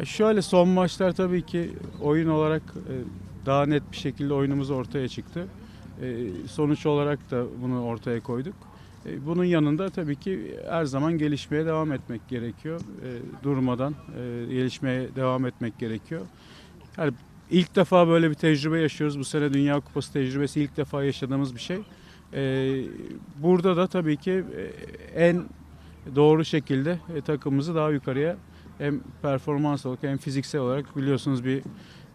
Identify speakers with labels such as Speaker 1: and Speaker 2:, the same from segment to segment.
Speaker 1: Ya Şöyle son maçlar tabii ki oyun olarak e, daha net bir şekilde oyunumuz ortaya çıktı. E, Sonuç olarak da bunu ortaya koyduk. E, Bunun yanında tabii ki her zaman gelişmeye devam etmek gerekiyor. E, Durmadan e, gelişmeye devam etmek gerekiyor. Yani ilk defa böyle bir tecrübe yaşıyoruz. Bu sene Dünya Kupası tecrübesi ilk defa yaşadığımız bir şey. E, Burada da tabii ki e, en doğru şekilde e, takımımızı daha yukarıya hem performans olarak hem fiziksel olarak biliyorsunuz bir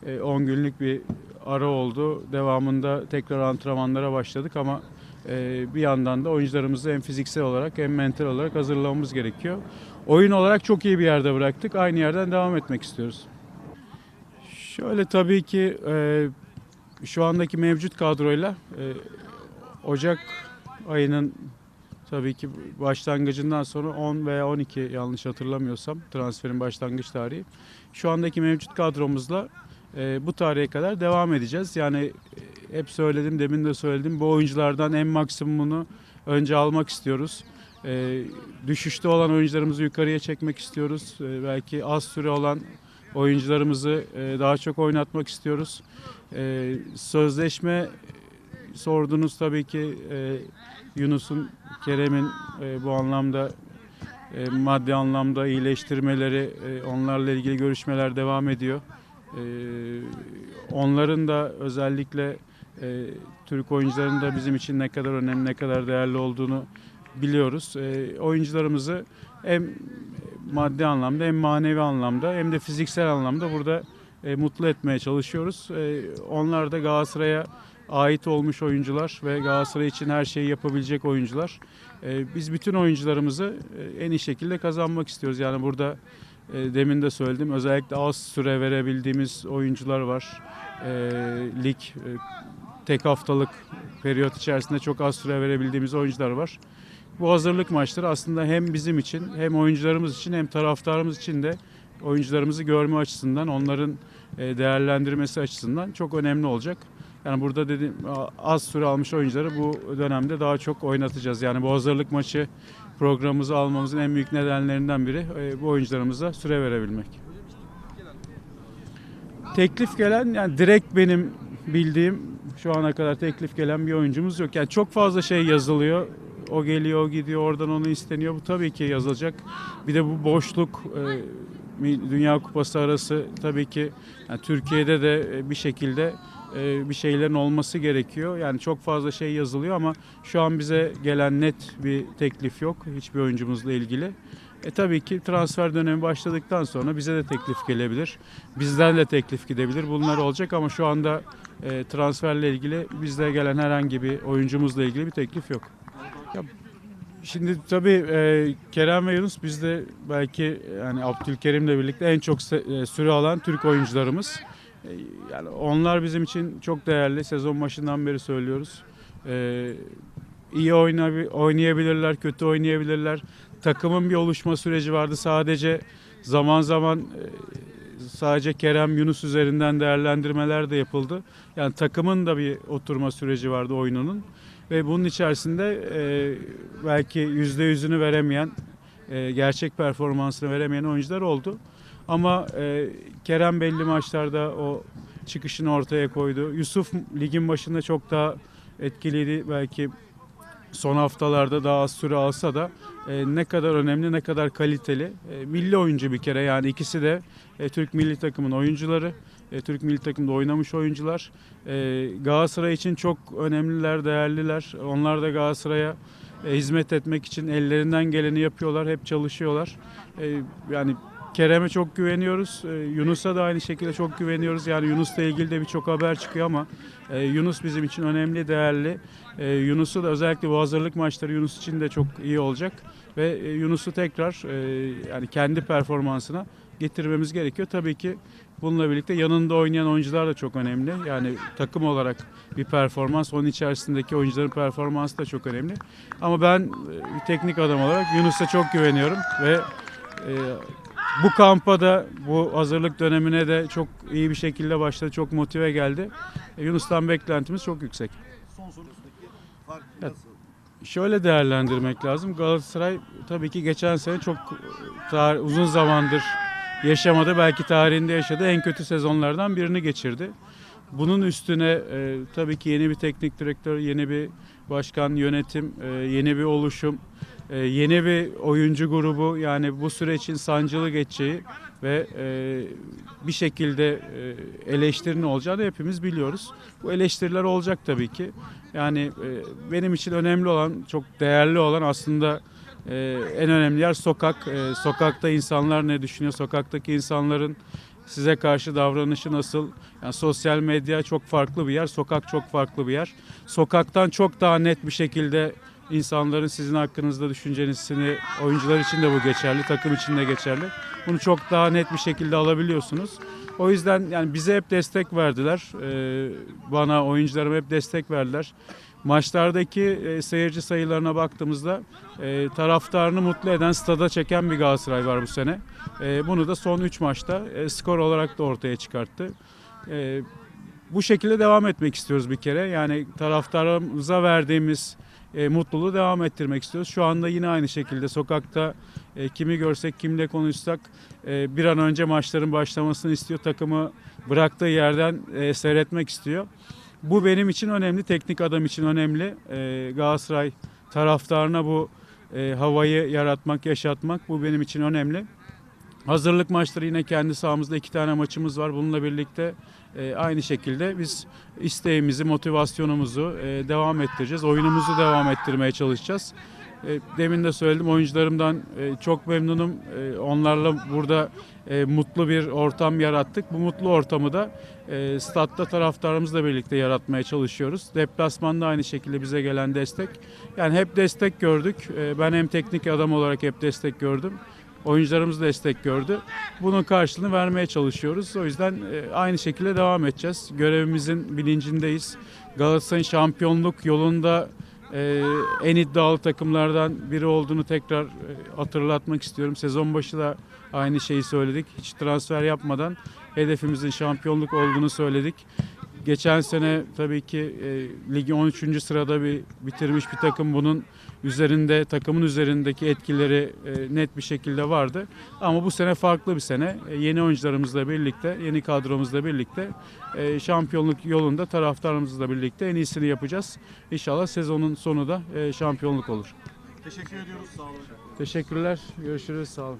Speaker 1: e, 10 günlük bir ara oldu. Devamında tekrar antrenmanlara başladık ama e, bir yandan da oyuncularımızı hem fiziksel olarak hem mental olarak hazırlamamız gerekiyor. Oyun olarak çok iyi bir yerde bıraktık. Aynı yerden devam etmek istiyoruz. Şöyle tabii ki e, şu andaki mevcut kadroyla e, Ocak ayının tabii ki başlangıcından sonra 10 veya 12 yanlış hatırlamıyorsam transferin başlangıç tarihi. Şu andaki mevcut kadromuzla e, bu tarihe kadar devam edeceğiz. Yani e, hep söyledim, demin de söyledim. Bu oyunculardan en maksimumunu önce almak istiyoruz. E, düşüşte olan oyuncularımızı yukarıya çekmek istiyoruz. E, belki az süre olan oyuncularımızı e, daha çok oynatmak istiyoruz. E, sözleşme sordunuz tabii ki e, Yunus'un, Kerem'in e, bu anlamda e, maddi anlamda iyileştirmeleri, e, onlarla ilgili görüşmeler devam ediyor. E, onların da özellikle e, Türk oyuncuların da bizim için ne kadar önemli, ne kadar değerli olduğunu biliyoruz. E, oyuncularımızı hem maddi anlamda hem manevi anlamda hem de fiziksel anlamda burada e, mutlu etmeye çalışıyoruz. E, onlar da Galatasaray'a ait olmuş oyuncular ve Galatasaray için her şeyi yapabilecek oyuncular. E, biz bütün oyuncularımızı e, en iyi şekilde kazanmak istiyoruz. Yani burada e, demin de söyledim özellikle az süre verebildiğimiz oyuncular var. E, lig e, tek haftalık periyot içerisinde çok az süre verebildiğimiz oyuncular var. Bu hazırlık maçları aslında hem bizim için hem oyuncularımız için hem taraftarımız için de oyuncularımızı görme açısından, onların e, değerlendirmesi açısından çok önemli olacak. Yani burada dedim az süre almış oyuncuları bu dönemde daha çok oynatacağız. Yani bu hazırlık maçı programımızı almamızın en büyük nedenlerinden biri e, bu oyuncularımıza süre verebilmek. Teklif gelen yani direkt benim bildiğim şu ana kadar teklif gelen bir oyuncumuz yok. Yani çok fazla şey yazılıyor. O geliyor, o gidiyor, oradan onu isteniyor. Bu tabii ki yazılacak. Bir de bu boşluk e, Dünya Kupası arası tabii ki yani Türkiye'de de e, bir şekilde bir şeylerin olması gerekiyor. Yani çok fazla şey yazılıyor ama şu an bize gelen net bir teklif yok hiçbir oyuncumuzla ilgili. E tabii ki transfer dönemi başladıktan sonra bize de teklif gelebilir. Bizden de teklif gidebilir. Bunlar olacak ama şu anda e, transferle ilgili bizde gelen herhangi bir oyuncumuzla ilgili bir teklif yok. Ya, Şimdi tabii e, Kerem ve Yunus bizde belki yani Abdülkerim'le birlikte en çok e, süre alan Türk oyuncularımız. E, yani onlar bizim için çok değerli. Sezon başından beri söylüyoruz. E, iyi oynayabilirler, kötü oynayabilirler. Takımın bir oluşma süreci vardı. Sadece zaman zaman e, sadece Kerem Yunus üzerinden değerlendirmeler de yapıldı. Yani takımın da bir oturma süreci vardı oyununun ve bunun içerisinde e, belki yüzde yüzünü veremeyen, e, gerçek performansını veremeyen oyuncular oldu. Ama e, Kerem belli maçlarda o çıkışını ortaya koydu. Yusuf ligin başında çok daha etkiliydi. Belki son haftalarda daha az süre alsa da e, ne kadar önemli, ne kadar kaliteli. E, milli oyuncu bir kere yani ikisi de e, Türk milli takımın oyuncuları. E, Türk milli takımda oynamış oyuncular. E, Galatasaray için çok önemliler, değerliler. Onlar da Galatasaray'a e, hizmet etmek için ellerinden geleni yapıyorlar, hep çalışıyorlar. E, yani Kerem'e çok güveniyoruz. E, Yunus'a da aynı şekilde çok güveniyoruz. Yani Yunus'la ilgili de birçok haber çıkıyor ama e, Yunus bizim için önemli, değerli. E, Yunus'u da özellikle bu hazırlık maçları Yunus için de çok iyi olacak ve e, Yunus'u tekrar yani kendi performansına getirmemiz gerekiyor. Tabii ki bununla birlikte yanında oynayan oyuncular da çok önemli. Yani takım olarak bir performans, onun içerisindeki oyuncuların performansı da çok önemli. Ama ben e, teknik adam olarak Yunus'a çok güveniyorum ve bu kampa da bu hazırlık dönemine de çok iyi bir şekilde başladı. Çok motive geldi. E, Yunus'tan beklentimiz çok yüksek.
Speaker 2: Son sorusundaki fark
Speaker 1: Evet.
Speaker 2: nasıl?
Speaker 1: Şöyle değerlendirmek lazım. Galatasaray tabii ki geçen sene çok uzun zamandır yaşamadı. Belki tarihinde yaşadığı en kötü sezonlardan birini geçirdi. Bunun üstüne e, tabii ki yeni bir teknik direktör, yeni bir başkan, yönetim, e, yeni bir oluşum, e, yeni bir oyuncu grubu yani bu sürecin sancılı geçeceği ve e, bir şekilde e, eleştirinin olacağını hepimiz biliyoruz. Bu eleştiriler olacak tabii ki. Yani e, benim için önemli olan, çok değerli olan aslında e, en önemli yer sokak. E, sokakta insanlar ne düşünüyor? Sokaktaki insanların size karşı davranışı nasıl? Yani sosyal medya çok farklı bir yer, sokak çok farklı bir yer. Sokaktan çok daha net bir şekilde insanların sizin hakkınızda düşüncenisini, oyuncular için de bu geçerli, takım için de geçerli. Bunu çok daha net bir şekilde alabiliyorsunuz. O yüzden yani bize hep destek verdiler. Ee, bana, oyuncularıma hep destek verdiler. Maçlardaki e, seyirci sayılarına baktığımızda e, taraftarını mutlu eden, stada çeken bir Galatasaray var bu sene. E, bunu da son 3 maçta e, skor olarak da ortaya çıkarttı. E, bu şekilde devam etmek istiyoruz bir kere. Yani taraftarımıza verdiğimiz e, mutluluğu devam ettirmek istiyoruz. Şu anda yine aynı şekilde sokakta e, kimi görsek, kimle konuşsak e, bir an önce maçların başlamasını istiyor. Takımı bıraktığı yerden e, seyretmek istiyor. Bu benim için önemli, teknik adam için önemli. E, Galatasaray taraftarına bu e, havayı yaratmak, yaşatmak bu benim için önemli. Hazırlık maçları yine kendi sahamızda iki tane maçımız var. Bununla birlikte e, aynı şekilde biz isteğimizi, motivasyonumuzu e, devam ettireceğiz. Oyunumuzu devam ettirmeye çalışacağız. E, demin de söyledim oyuncularımdan e, çok memnunum. E, onlarla burada e, mutlu bir ortam yarattık. Bu mutlu ortamı da e, statta taraftarımızla birlikte yaratmaya çalışıyoruz. Deplasmanda aynı şekilde bize gelen destek. Yani hep destek gördük. E, ben hem teknik adam olarak hep destek gördüm. Oyuncularımız destek gördü. Bunun karşılığını vermeye çalışıyoruz. O yüzden e, aynı şekilde devam edeceğiz. Görevimizin bilincindeyiz. Galatasaray'ın şampiyonluk yolunda e, en iddialı takımlardan biri olduğunu tekrar e, hatırlatmak istiyorum. Sezon başı da aynı şeyi söyledik. Hiç transfer yapmadan hedefimizin şampiyonluk olduğunu söyledik. Geçen sene tabii ki e, ligi 13. sırada bir bitirmiş bir takım bunun üzerinde takımın üzerindeki etkileri e, net bir şekilde vardı. Ama bu sene farklı bir sene. E, yeni oyuncularımızla birlikte, yeni kadromuzla birlikte e, şampiyonluk yolunda taraftarımızla birlikte en iyisini yapacağız. İnşallah sezonun sonu da e, şampiyonluk olur.
Speaker 2: Teşekkür ediyoruz. Sağ olun.
Speaker 1: Teşekkürler. Görüşürüz. Sağ olun.